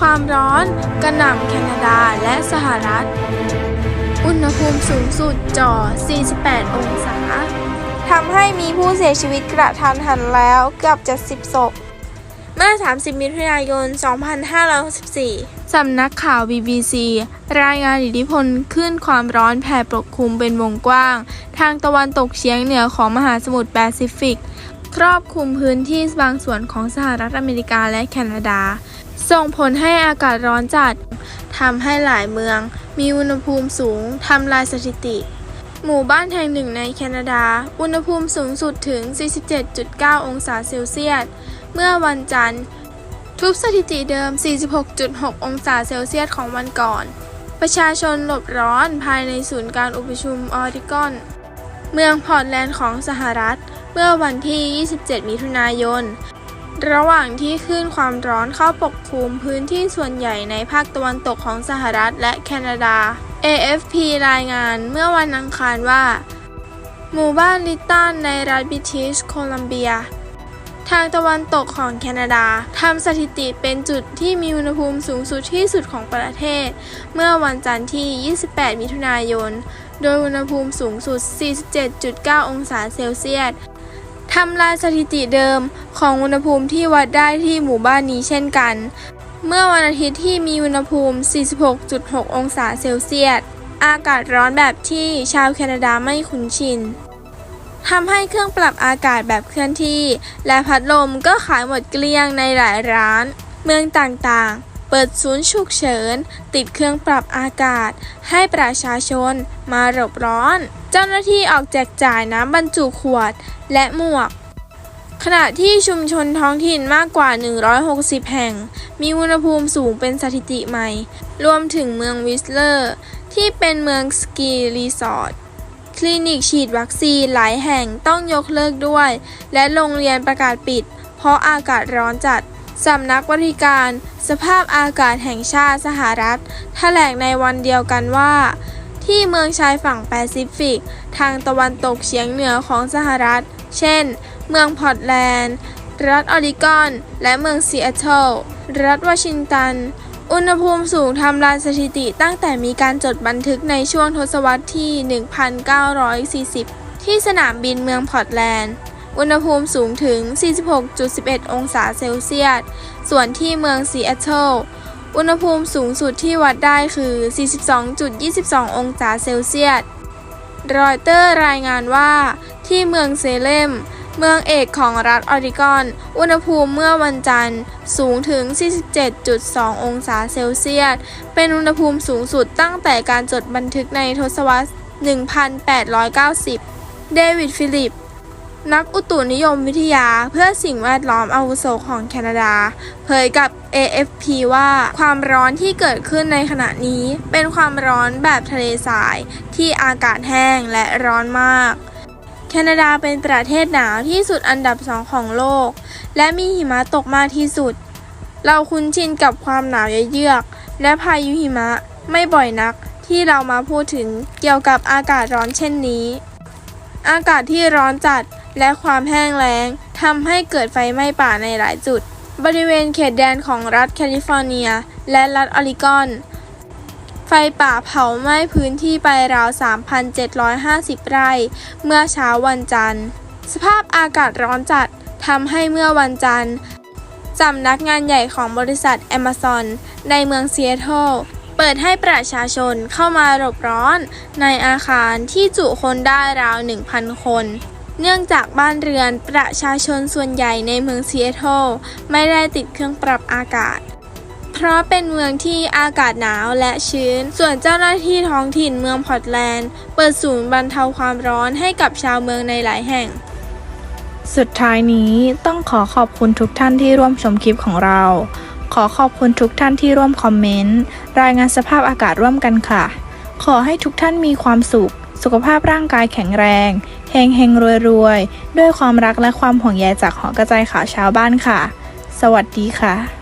ความร้อน กระหน่ำแคนาดาและสหรัฐ อุณหภูมิสูงสุดจ่อ 48 องศาทำให้มีผู้เสียชีวิตกระทันหันแล้วเกือบ70ศพเมื่อ 30 มิถุนายน 2564 สำนักข่าว BBC รายงานอิทธิพลขึ้นความร้อนแผ่ปกคลุมเป็นวงกว้าง ทางตะวันตกเฉียงเหนือของมหาสมุทรแปซิฟิก ครอบคลุมพื้นที่บางส่วนของสหรัฐอเมริกาและแคนาดา ส่งผลให้อากาศร้อนจัดทำให้หลายเมือง มีอุณหภูมิสูงทำลายสถิติ หมู่บ้านแห่งหนึ่งในแคนาดา อุณหภูมิสูงสุดถึง 47.9 องศาเซลเซียส เมื่อวันจันทร์ ทุบสถิติเดิม 46.6 องศาเซลเซียสของวันก่อน ประชาชนหลบร้อนภายในศูนย์การอุปชุมออริกอน เมืองพอร์ตแลนด์ของสหรัฐ เมื่อวันที่ 27 มิถุนายน ระหว่างที่คลื่นความร้อนเข้าปกคลุมพื้นที่ส่วนใหญ่ในภาคตะวันตกของสหรัฐและแคนาดา AFP รายงานเมื่อวันอังคารว่า หมู่บ้านลิตตันในรัฐบิทิชโคลัมเบีย ทางตะวันตกของแคนาดาทำสถิติเป็นจุดที่มีอุณหภูมิสูงสุดที่สุดของประเทศ เมื่อวันจันทร์ที่ 28 มิถุนายน โดยอุณหภูมิสูงสุด 47.9 องศาเซลเซียส ทำลายสถิติเดิมของอุณหภูมิที่วัดได้ที่หมู่บ้านนี้เช่นกัน เมื่อวันอาทิตย์ที่มีอุณหภูมิ 46.6 องศาเซลเซียส อากาศร้อนแบบที่ชาวแคนาดาไม่คุ้นชินทำให้เครื่องปรับอากาศแบบเคลื่อนที่ และพัดลมก็ขายหมดเกลี้ยงในหลายร้าน เมืองต่างๆ เปิดศูนย์ฉุกเฉิน ติดเครื่องปรับอากาศ ให้ประชาชนมาหลบร้อน เจ้าหน้าที่ออกแจกจ่ายน้ำบรรจุขวดและหมวก ขณะที่ชุมชนท้องถิ่นมากกว่า 160 แห่ง มีอุณหภูมิสูงเป็นสถิติใหม่ รวมถึงเมืองวิสเลอร์ ที่เป็นเมืองสกีรีสอร์ทคลินิกฉีดวัคซีนหลายแห่งต้องยกเลิกด้วย และโรงเรียนประกาศปิด เพราะอากาศร้อนจัด สำนักบริการ สภาพอากาศแห่งชาติสหรัฐ แถลงในวันเดียวกันว่า ที่เมืองชายฝั่งแปซิฟิก ทางตะวันตกเฉียงเหนือของสหรัฐ เช่น เมืองพอร์ตแลนด์ รัฐออริกอน และเมืองซีแอตเทิล รัฐวอชิงตัน อุณหภูมิสูงทำลายสถิติตั้งแต่มีการจดบันทึกในช่วงทศวรรษที่ 1940 ที่สนามบินเมืองพอร์ตแลนด์ อุณหภูมิสูงถึง 46.11 องศาเซลเซียส ส่วนที่เมืองซีแอตเทิล อุณหภูมิสูงสุดที่วัดได้คือ 42.22 องศาเซลเซียส รอยเตอร์รายงานว่า ที่เมืองเซเลม เมืองเอกของรัฐออริกอน อุณหภูมิเมื่อวันจันทร์สูงถึง 47.2 องศาเซลเซียส เป็นอุณหภูมิสูงสุดตั้งแต่การจดบันทึกในทศวรรษ 1890 เดวิดฟิลิป นักอุตุนิยมวิทยาเพื่อสิ่งแวดล้อมอาวุโสของแคนาดา เผยกับ AFP ว่าความร้อนที่เกิดขึ้นในขณะนี้ เป็นความร้อนแบบทะเลทรายที่อากาศแห้งและร้อนมาก แคนาดาเป็นประเทศหนาวที่สุดอันดับสองของโลก และมีหิมะตกมากที่สุด เราคุ้นชินกับความหนาวเยือกและพายุหิมะไม่บ่อยนักที่เรามาพูดถึงเกี่ยวกับอากาศร้อนเช่นนี้ อากาศที่ร้อนจัด และความแห้งแล้งทำให้เกิดไฟไหม้ป่าในหลายจุด บริเวณเขตแดนของรัฐแคลิฟอร์เนีย และรัฐออริกอน ไฟป่าเผาไหม้พื้นที่ไปราว 3,750 ไร่ เมื่อเช้าวันจันทร์ สภาพอากาศร้อนจัดทำให้เมื่อวันจันทร์สำนักงานใหญ่ของบริษัท Amazon ในเมืองซีแอตเทิลเปิดให้ประชาชนเข้ามาหลบร้อนในอาคารที่จุคนได้ราว 1,000 คน เนื่องจากบ้านเรือนประชาชนส่วนใหญ่ในเมืองซีแอตเทิลไม่ได้ติดเครื่องปรับอากาศ เพราะเป็นเมืองที่อากาศหนาวและชื้น ส่วนเจ้าหน้าที่ท้องถิ่นเมืองพอร์ตแลนด์ เปิดศูนย์บรรเทาความร้อนให้กับชาวเมืองในหลายแห่ง สุดท้ายนี้ต้องขอขอบคุณทุกท่านที่ร่วมชมคลิปของเรา ขอขอบคุณทุกท่านที่ร่วมคอมเมนต์ รายงานสภาพอากาศร่วมกันค่ะ ขอให้ทุกท่านมีความสุข สุขภาพร่างกายแข็งแรง เฮงเฮงรวยรวยด้วยความรักและความห่วงใยจากหอกระจายข่าวชาวบ้านค่ะ สวัสดีค่ะ